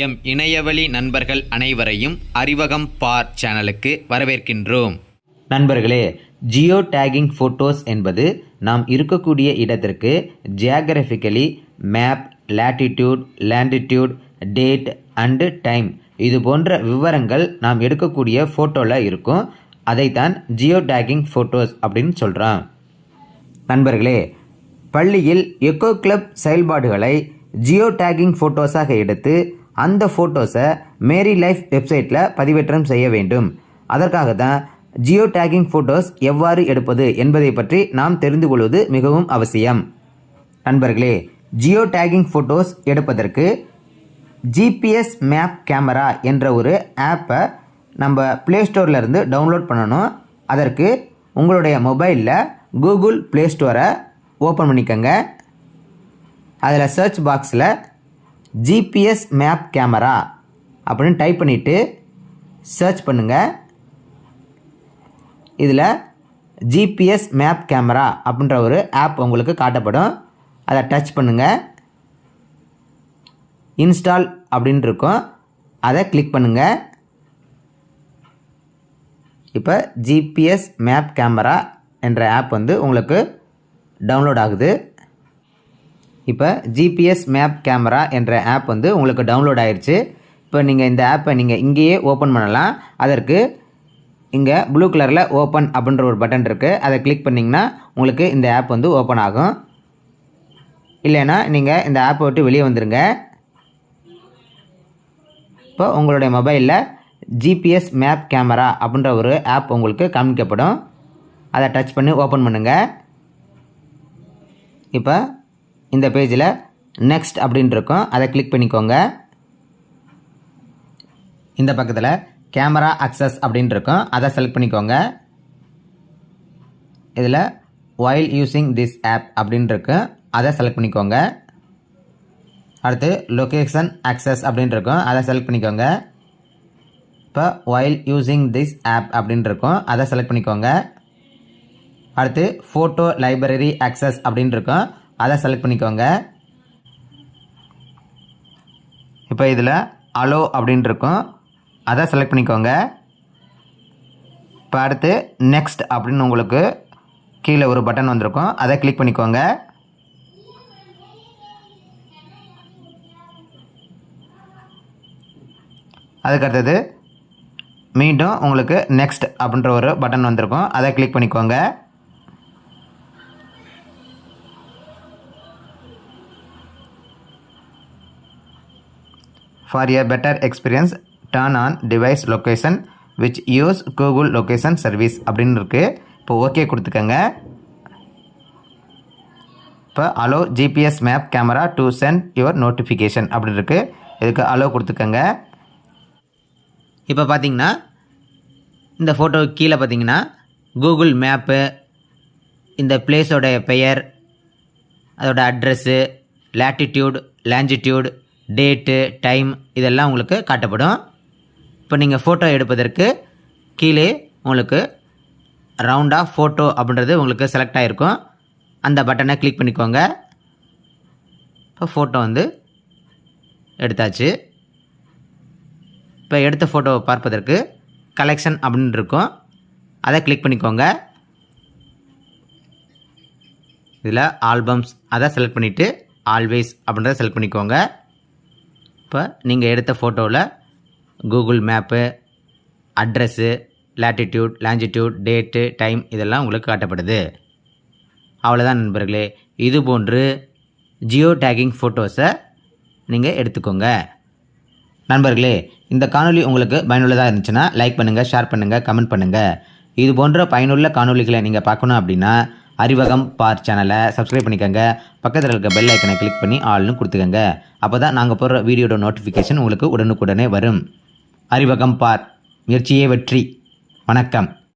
M இணையவழி நண்பர்கள் அனைவரையும் அறிவகம் பார் சேனலுக்கு வரவேற்கின்றோம். நண்பர்களே ஜியோ டேகிங் ஃபோட்டோஸ் என்பது நாம் இருக்கக்கூடிய இடத்திற்கு geographically map latitude longitude date and time இது போன்ற விவரங்கள் நாம் எடுக்கக்கூடிய ஃபோட்டோவில் இருக்கும். அதைத்தான் ஜியோ டேகிங் ஃபோட்டோஸ் அப்படின்னு சொல்கிறோம் நண்பர்களே பள்ளியில் எக்கோ கிளப் செயல்பாடுகளை ஜியோ டேகிங் ஃபோட்டோஸாக எடுத்து அந்த ஃபோட்டோஸை மேரி லைஃப் வெப்சைட்டில் பதிவேற்றம் செய்ய வேண்டும். அதற்காக தான் ஜியோ டேகிங் ஃபோட்டோஸ் எவ்வாறு எடுப்பது என்பதை பற்றி நாம் தெரிந்து கொள்வது மிகவும் அவசியம். நண்பர்களே ஜியோ டேகிங் ஃபோட்டோஸ் எடுப்பதற்கு ஜிபிஎஸ் மேப் கேமரா என்ற ஒரு ஆப்பை நம்ம ப்ளே ஸ்டோர்லேருந்து டவுன்லோட் பண்ணணும். அதற்கு உங்களுடைய மொபைலில் கூகுள் ப்ளே ஸ்டோரை ஓப்பன் பண்ணிக்கோங்க. அதில் சர்ச் பாக்ஸில் ஜிபிஎஸ் மேப் கேமரா அப்படின்னு டைப் பண்ணிவிட்டு சர்ச் பண்ணுங்கள் இதில் ஜிபிஎஸ் மேப் கேமரா அப்படின்ற ஒரு ஆப் உங்களுக்கு காட்டப்படும். அதை டச் பண்ணுங்கள் இன்ஸ்டால் அப்படின்னு இருக்கும். அதை கிளிக் பண்ணுங்கள் இப்போ ஜிபிஎஸ் மேப் கேமரா என்ற ஆப் வந்து உங்களுக்கு டவுன்லோட் ஆகுது. இப்போ ஜிபிஎஸ் மேப் கேமரா என்ற ஆப் வந்து உங்களுக்கு டவுன்லோட் ஆயிடுச்சு இப்போ நீங்கள் இந்த ஆப்பை நீங்கள் இங்கேயே ஓப்பன் பண்ணலாம். அதற்கு இங்கே ப்ளூ கலரில் ஓப்பன் அப்படின்ற ஒரு பட்டன் இருக்குது அதை கிளிக் பண்ணிங்கன்னா உங்களுக்கு இந்த ஆப் வந்து ஓப்பன் ஆகும். இல்லைன்னா நீங்கள் இந்த ஆப்பை விட்டு வெளியே வந்துடுங்க இப்போ உங்களுடைய மொபைலில் ஜிபிஎஸ் மேப் கேமரா அப்படின்ற ஒரு ஆப் உங்களுக்கு காமிக்கப்படும் அதை டச் பண்ணி ஓப்பன் பண்ணுங்கள் இப்போ இந்த பேஜில் நெக்ஸ்ட் அப்படின்னு இருக்கும் அதை கிளிக் பண்ணிக்கோங்க. இந்த பக்கத்தில் கேமரா அக்சஸ் அப்படின்னு இருக்கும் அதை செலக்ட் பண்ணிக்கோங்க. இதில் ஒயில் யூஸிங் திஸ் ஆப் அப்படின்னு இருக்கு அதை செலக்ட் பண்ணிக்கோங்க. அடுத்து லொக்கேஷன் அக்சஸ் அப்படின்னு இருக்கும் அதை செலக்ட் பண்ணிக்கோங்க. இப்போ ஒயில் யூஸிங் திஸ் ஆப் அப்படின்னு இருக்கும் அதை செலக்ட் பண்ணிக்கோங்க. அடுத்து ஃபோட்டோ லைப்ரரி அக்சஸ் அப்படின்னு இருக்கும் அதை செலக்ட் பண்ணிக்கோங்க. இப்போ இதில் அலோ அப்படின்னு இருக்கும். அதை செலக்ட் பண்ணிக்கோங்க. இப்போ அடுத்து நெக்ஸ்ட் அப்படின்னு உங்களுக்கு கீழே ஒரு பட்டன் வந்திருக்கும். அதை கிளிக் பண்ணிக்கோங்க. அதுக்கு அடுத்தது மீண்டும் உங்களுக்கு நெக்ஸ்ட் அப்படின்ற ஒரு பட்டன் வந்திருக்கும். அதை கிளிக் பண்ணிக்கோங்க. For a better experience turn on device location which use google location service அப்படின்னு இருக்குது இப்போ ஓகே கொடுத்துக்கோங்க. இப்போ allow GPS map camera to send your notification அப்படின்னு இருக்குது இதுக்கு அலோ கொடுத்துக்கோங்க. இப்போ பார்த்தீங்கன்னா இந்த ஃபோட்டோ கீழே பார்த்தீங்கன்னா கூகுள் மேப்பு இந்த பிளேஸோடைய பெயர் அதோடய address latitude longitude date time இதெல்லாம் உங்களுக்கு காட்டப்படும். இப்போ நீங்கள் ஃபோட்டோ எடுப்பதற்கு கீழே உங்களுக்கு ரவுண்டாக ஃபோட்டோ அப்படின்றது உங்களுக்கு செலக்ட் ஆகிருக்கும் அந்த பட்டனை கிளிக் பண்ணிக்கோங்க. இப்போ ஃபோட்டோ வந்து எடுத்தாச்சு. இப்போ எடுத்த ஃபோட்டோவை பார்ப்பதற்கு கலெக்ஷன் அப்படின்னு இருக்கும். அதை கிளிக் பண்ணிக்கோங்க. இதில் ஆல்பம்ஸ் அதை செலக்ட் பண்ணிவிட்டு ஆல்வேஸ் அப்படின்றத செலக்ட் பண்ணிக்கோங்க. இப்போ நீங்கள் எடுத்த ஃபோட்டோவில் Google map address latitude longitude date time இதெல்லாம் உங்களுக்கு காட்டப்படுது. அவ்வளோதான் நண்பர்களே. இது போன்று ஜியோ டேகிங் ஃபோட்டோஸை நீங்கள் எடுத்துக்கோங்க. நண்பர்களே இந்த காணொளி உங்களுக்கு பயனுள்ளதாக இருந்துச்சுன்னா லைக் பண்ணுங்கள் ஷேர் பண்ணுங்கள் கமெண்ட் பண்ணுங்கள் இது போன்ற பயனுள்ள காணொலிகளை நீங்கள் பார்க்கணும் அப்படின்னா அறிவகம் பார் சேனலை சப்ஸ்கிரைப் பண்ணிக்கோங்க. பக்கத்தில் இருக்க பெல் ஐக்கனை கிளிக் பண்ணி ஆள்னு கொடுத்துக்கோங்க. அப்போ தான் நாங்கள் போடுற வீடியோட நோட்டிஃபிகேஷன் உங்களுக்கு உடனுக்குடனே வரும். அறிவகம் பார் முயற்சியே வெற்றி. வணக்கம்.